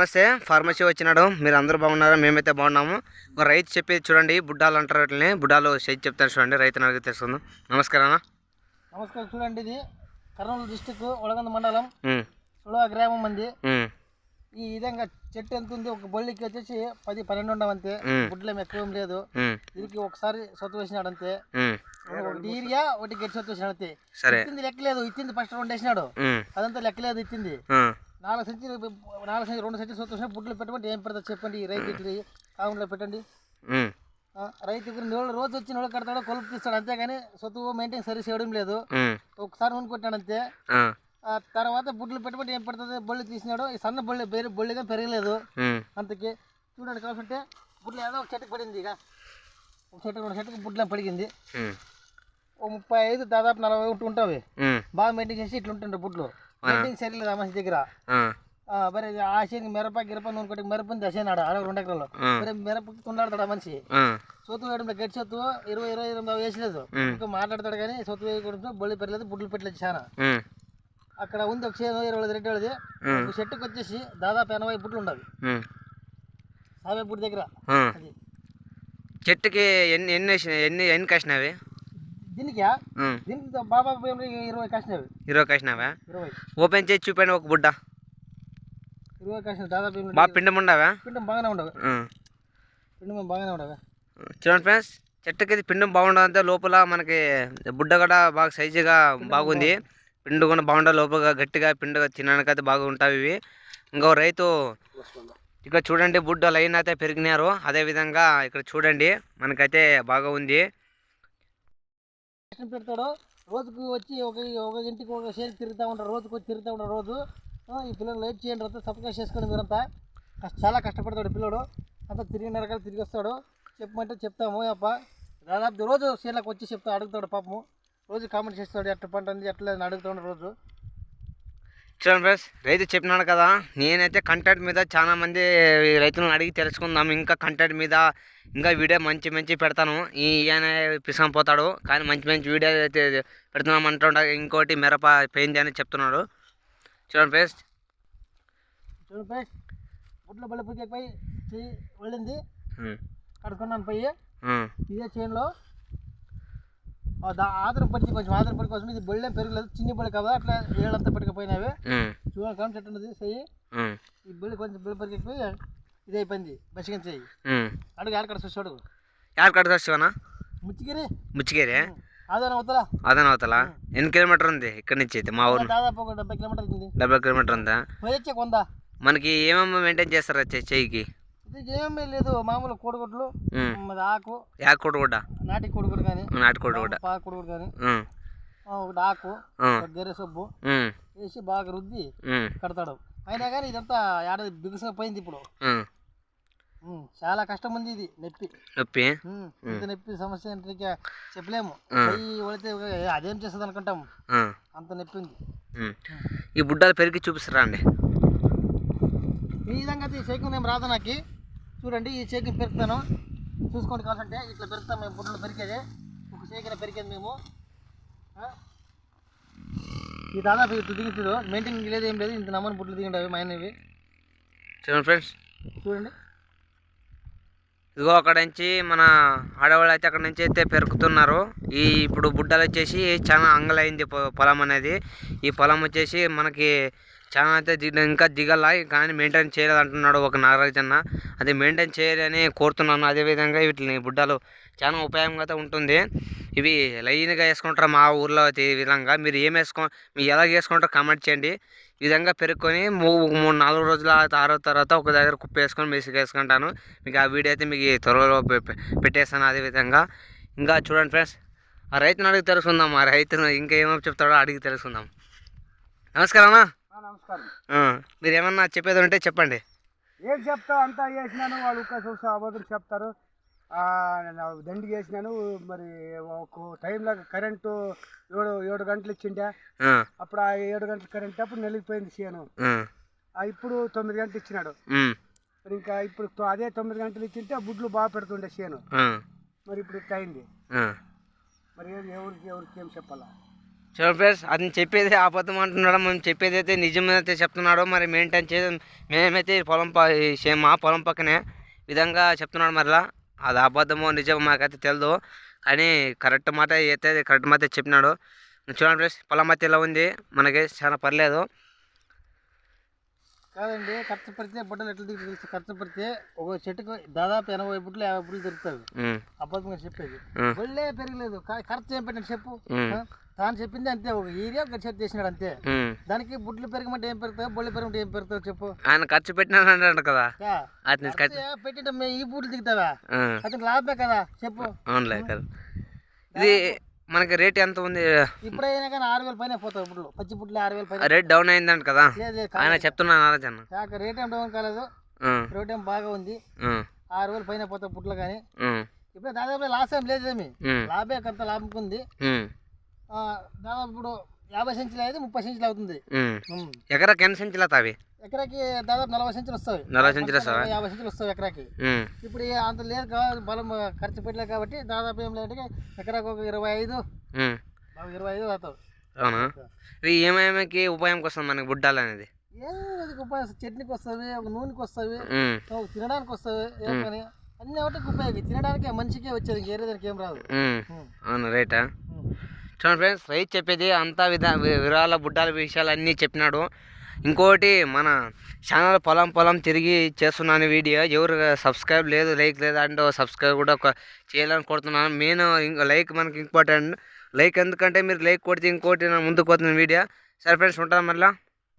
నమస్తే ఫార్మసీ వచ్చినాడు. మీరు అందరూ బాగున్నారా? మేమైతే బాగున్నాము. ఒక రైతు చెప్పేది చూడండి బుడ్డాలు అంటారు వాటిని. బుడ్డాలు చేసి చెప్తారు చూడండి రైతుని అడిగి తెలుసుకుందాం నమస్కారం అన్న. నమస్కారం చూడండి ఇది. కర్నూలు డిస్టిక్ ఒలగంద మండలం. సుళవ గ్రామం ఉమ్, ఈ విధంగా చెట్టు ఎంత ఉంది? ఒక బొల్లికి వచ్చేసి పది పన్నెండు ఉండవు అంతే. గుడ్లేం ఎక్కువ లేదు. దీనికి ఒకసారి సొత్తు వేసినాడు అంతే. ఉమ్, ఒకటి ఈరియా ఒకటి గట్టి సొత్తు వేసినాడు అంతే. ఇచ్చింది లెక్కలేదు. ఇచ్చింది ఫస్ట్ రెండు వేసినాడు. అదంతా లెక్కలేదు ఇచ్చింది నాలుగు సెంచి నాలుగు సెంచి రెండు సెంచి సొత్తు బుడ్లు పెట్టమంటే ఏం పెడతా చెప్పండి. ఈ రైతు ఇట్లా కాకుండా పెట్టండి. రైతుకు నీళ్ళు రోజు వచ్చి నీళ్ళు కడతాడు కొలుపు తీస్తాడు అంతేగాని సొత్తు మెయింటైన్ సరి చేయడం లేదు. ఒకసారి నూనె కొట్టాడు అంతే. తర్వాత బుడ్లు పెట్టుబడి ఏం పడుతుంది బొల్లి తీసినాడు ఈ సన్న బొల్లి వేరే బొల్లిగా పెరగలేదు. అంతకి చూడండి కావాలంటే బుడ్లు ఏదో ఒక చెట్టుకు పడింది ఇక. ఒక చెట్టు రెండు చెట్టుకు బుడ్లు పడిగింది. ఓ ముప్పై ఐదు దాదాపు నలభై ఒకటి ఉమ్, బాగా మెయింటైన్ చేసి ఇట్లా ఉంటుండే బుడ్లు ఆ. మనిషి దగ్గర. మరి ఆ శని మిరప గిరప నూనె కొట్టి మిరప ఉంది అసేనాడు ఆడ రెండు ఎకరాలు మరి మిరపకి తుండాడతాడు ఆ మనిషి. సొత్తు వేయడం గట్టి సొత్తు ఇరవై ఇరవై ఇరవై వేసలేదు ఇంకా మాట్లాడతాడు కానీ సొత్తు వేయకుండా బొల్లి పెరగలేదు బుడ్లు పెట్టలేదు చాలా అక్కడ ఉంది ఒక చేను ఇరవై ఐదు రెడ్డి వాళ్ళది. చెట్టుకు వచ్చేసి దాదాపు ఎనభై ఉండవు ఉమ్, యాభై బుడ్డి దగ్గర. చెట్టుకి ఎన్ని ఎన్ని ఎన్ని ఎన్ని కాసినావి దీనికి? ఉమ్, దీనికి బాబా పోయి ఇరవై కాసినవి. ఇరవై కాసినావా? ఇరవై. ఓపెన్ చేసి చూపాను ఒక బుడ్డ. ఇరవై దాదాపు. బాగా పిండం ఉండవా? పిండం బాగానే ఉండవు. ఉమ్. పిండం బాగానే ఉండవు. చూడండి ఫ్రెండ్స్ చెట్టుకి పిండం బాగుండదంటే లోపల మనకి బుడ్డ కూడా బాగా సైజుగా బాగుంది. పిండు కూడా బాగుంటుంది లోపల గట్టిగా పిండు తినడానికి అయితే బాగా ఉంటాయి ఇవి. ఇంకో రైతు ఇక్కడ చూడండి బుడ్డ లైన్ అయితే పెరిగినారు. అదే విధంగా ఇక్కడ చూడండి మనకైతే బాగా ఉంది. కష్టం పెడతాడు రోజుకు వచ్చి ఒక ఒక ఇంటికి ఒక షేర్ తిరుగుతూ ఉంటారు రోజుకు వచ్చి తిరుగుతూ ఉంటారు రోజు. ఈ పిల్లలు లేట్ చేయండి అంతా సబ్స్క్రైబ్ చేసుకోండి మీరంతా కష్ట చాలా కష్టపడతాడు పిల్లడు. అంతా తిరిగి నరకాలు తిరిగి వస్తాడు. చెప్పమంటే చెప్తాము అప్ప దాదాపు రోజు షేర్లకు వచ్చి చెప్తా అడుగుతాడు పాపము. రోజు కామెంట్ చేస్తాడు ఎట్లా పంట ఉంది ఎట్లా అని అడుగుతాడు రోజు. చూడండి ఫ్రెండ్స్ రైతు చెప్పినాడు కదా నేనైతే కంటెంట్ మీద చాలా మంది రైతులను అడిగి తెలుసుకుందాం. ఇంకా కంటెంట్ మీద ఇంకా వీడియో మంచి మంచి పెడతాను. ఈ ఈయన పిసం పోతాడు కానీ మంచి మంచి వీడియో అయితే పెడుతున్నాం అంటుంటా ఇంకోటి మిరప పోయింది అని చెప్తున్నాడు. చూడండి ఫ్రెండ్స్. చూడు ఫ్రెండ్స్ గుడ్ల బల్ల పూజకి పోయి వెళ్ళింది కడుక్కున్నాను పోయి ఇదే చేనులో ఆదరం పడిచి కొంచెం ఆదరం పడి కోసం ఇది బొళ్ళేం పెరగలేదు. చిన్ని బొళ్ళు కదా అట్లా ఏళ్ళంతా పట్టుకుపోయినవి. చూడండి కాలం చెట్టు ఉన్నది చెయ్యి. ఈ బొల్లి కొంచెం బొల్లి పరిగెక్కిపోయి ఇది అయిపోయింది బసిగా చెయ్యి. అడుగు ఆడకడ చూసాడు కడతా శివనా ముచ్చిగిరి. ముచ్చికేరే ఆదాయం అవుతుందా అదన అవతల? ఎన్ని కిలోమీటర్ ఉంది ఇక్కడి నుంచి అయితే మా ఊరు? దాదాపు ఒక డెబ్బై కిలోమీటర్ అవుతుంది. డెబ్బై కిలోమీటర్ ఉందా? వచ్చే కొందా? మనకి ఏమేమి మెయింటైన్ చేస్తారు చెయ్యికి? ఇది ఏమీ లేదు మామూలు కోడిగుడ్లు మరి ఆకు యాకోడు కూడా నాటి కోడిగుడ్డు కానీ నాటుకోడు కూడా పా కోడిగుడ్డు కానీ ఒకటి ఆకు గెర్రె సబ్బు వేసి బాగా రుద్ది కడతాడు. అయినా కానీ ఇదంతా ఏడ బిగుసుగా పోయింది ఇప్పుడు. చాలా కష్టం ఉంది ఇది నొప్పి. నొప్పి? ఇంత నొప్పి సమస్య చెప్పలేము. ఏ, అదేం చేస్తుంది అనుకుంటాం. అంత నొప్పి ఉంది. ఈ బుడ్డలు పెరిగి చూపిస్తారా అండి? ఈ విధంగా ఏం రాదు నాకు. చూడండి ఈ శేఖం పెరుకుతాను. చూసుకోండి కావాలంటే ఇట్లా పెరుకుతాం మేము బుడ్డలు పెరికేది. ఒక శేఖర పెరికేది మేము? ఈ దాదాపు ఇట్లా దిగుతుడు మెయింటైన్ లేదు ఏం లేదు ఇంత నమ్మని బుడ్లు దిగిండవి మైనవి చూడండి ఫ్రెండ్స్. చూడండి. ఇదిగో అక్కడ నుంచి మన ఆడవాళ్ళు అయితే అక్కడ నుంచి అయితే పెరుకుతున్నారు. ఈ ఇప్పుడు బుడ్డలు వచ్చేసి చాలా అంగలైంది పొలం అనేది. ఈ పొలం వచ్చేసి మనకి చాలా అయితే దిగ ఇంకా దిగల కానీ మెయింటైన్ చేయలేదు అంటున్నాడు ఒక నాగరాజ్ అన్న అది మెయింటైన్ చేయాలని కోరుతున్నాను. అదేవిధంగా వీటిని బుడ్డలు చాలా ఉపయోగంగా అయితే ఉంటుంది. ఇవి లైన్గా వేసుకుంటారు మా ఊర్లో అయితే ఈ విధంగా. మీరు ఏం వేసుకో మీరు ఎలా వేసుకుంటారో కామెంట్ చేయండి. ఈ విధంగా పెరుక్కొని మూ మూడు నాలుగు రోజుల ఆరో తర్వాత ఒక దగ్గర కుప్ప వేసుకొని మెసుగు వేసుకుంటాను. మీకు ఆ వీడియో అయితే మీకు త్వరలో పె- పెట్టేస్తాను అదే విధంగా ఇంకా చూడండి ఫ్రెండ్స్ ఆ రైతుని అడిగి తెలుసుకుందాం. ఆ రైతును ఇంకా ఏమో చెప్తాడో అడిగి తెలుసుకుందాం. నమస్కారం అన్న. నమస్కారం. మీరు ఏమన్నా చెప్పేది ఉంటే చెప్పండి. ఏం చెప్తావు అంతా చేసినాను వాళ్ళు ఒక్క చూసి అబద్ధం చెప్తారు. దండి చేసినాను మరి ఒక టైంలో కరెంటు ఏడు ఏడు గంటలు ఇచ్చిండే? అప్పుడు ఆ ఏడు గంటల కరెంట్ అప్పుడు నెలిగిపోయింది ఆ, ఇప్పుడు తొమ్మిది గంటలు ఇచ్చినాడు. మరి ఇంకా ఇప్పుడు అదే తొమ్మిది గంటలు ఇచ్చింటే బుడ్లు బాగా పెడుతుండే ఆ, మరి ఇప్పుడు ఇట్లా అయింది. మరి ఏం- ఎవరికి ఎవరికి ఏం చెప్పాలా? చూడండి ఫ్రెండ్స్ అతను చెప్పేది అబద్ధం అంటున్నాడు? మేము చెప్పేది అయితే నిజమైతే చెప్తున్నాడు మరి మెయింటైన్ చే మేమైతే పొలం చే- మా పొలం పక్కనే విధంగా చెప్తున్నాడు మరలా. అది అబద్ధమో నిజమో మాకైతే తెలియదు కానీ కరెక్ట్ మాట అయితే కరెక్ట్ మాట చెప్పినాడు. చూడండి ఫ్రెండ్స్ పొలం అయితే ఇలా ఉంది? మనకి చాలా పర్లేదు. కాదండి ఖర్చు పెడితే బుట్టలు ఎట్లా దిగుతుంది ఖర్చు పెడితే ఒక చెట్టుకు దాదాపు ఎనభై బుట్టలు యాభై బుట్టలు తిరుగుతుంది ఉమ్, అబద్ధంగా చెప్పేది. ఒళ్ళే పెరగలేదు. ఖర్చు ఏం పెట్టినట్టు చెప్పు? తాను చెప్పింది అంతే ఒక ఏరియా ఒక చెట్టు చేసినాడు అంతే. దానికి బుడ్లు పెరగమంటే ఏం పెరుగుతావు బొళ్ళు పెరగమంటే ఏం పెరుగుతావు చెప్పు. ఆయన ఖర్చు పెట్టినాడు కదా. అతని మే- ఈ బుడ్లు దిగుతావా? ఆ, అతనికి లాభమే కదా చెప్పు. అవునులే కదా ఇది మనకి రేట్ ఎంత ఉంది? ఇప్పుడైనా కానీ ఆరు వేల పైన పోతావు బుడ్లు. పచ్చి బుడ్లు ఆరు వేల పైన రేట్ డౌన్ అయిందంట కదా. ఆయన చెప్తున్నాను ఆలోచన కాక రేట్ ఏం డౌన్ కాలేదు. రేట్ ఏం బాగా ఉంది. ఆరు వేల పైన పోతావు బుడ్లు కానీ. ఇప్పుడు దాదాపు లాస్ ఏం లేదేమి లాభే కొంత లాభం ఉంది. దాదాపు ఇప్పుడు యాభై సెంచులు అయితే ముప్పై సెంచులు అవుతుంది. ఎకరాకి ఎన్ని సెంచులు అవుతావి ఎకరాకి దాదాపు నలభై సెంచులు వస్తాయి. నలభై సెంచులు వస్తావా? యాభై సెంచులు వస్తాయి ఎకరాకి. ఇప్పుడు అంత లేదు కాబట్టి బలం ఖర్చు పెట్టలేదు కాబట్టి దాదాపు ఏం లేదంటే ఎకరాకు ఒక ఇరవై ఐదు. ఇరవై ఐదు అవుతావు. అవునా? ఇది ఏమేమికి ఉపయోగంకి వస్తుంది మనకి బుడ్డాలు అనేది? ఏం అది ఉపయోగం చట్నీకి వస్తుంది ఒక నూనెకి వస్తుంది తినడానికి వస్తుంది ఏం కానీ అన్ని ఒకటి ఉపయోగం తినడానికి మనిషికే వచ్చేది ఇంకేరే దానికి ఏం రాదు. అవును రైటా. చూడండి ఫ్రెండ్స్ రైతు చెప్పేది అంతా విధ విరాళ బుడ్డాల విషయాలు అన్నీ చెప్పినాడు. ఇంకోటి మన ఛానల్ పొలం పొలం తిరిగి చేస్తున్నాను వీడియో. ఎవరు సబ్స్క్రైబ్ లేదు లైక్ లేదు అండ్ సబ్స్క్రైబ్ కూడా చేయాలని కోరుతున్నాను. మెయిన్ ఇంకా లైక్ మనకి ఇంపార్టెంట్. లైక్ ఎందుకంటే మీరు లైక్ కొడితే ఇంకోటి నా ముందుకు పోతుంది వీడియో. సరే ఫ్రెండ్స్ ఉంటాను మళ్ళీ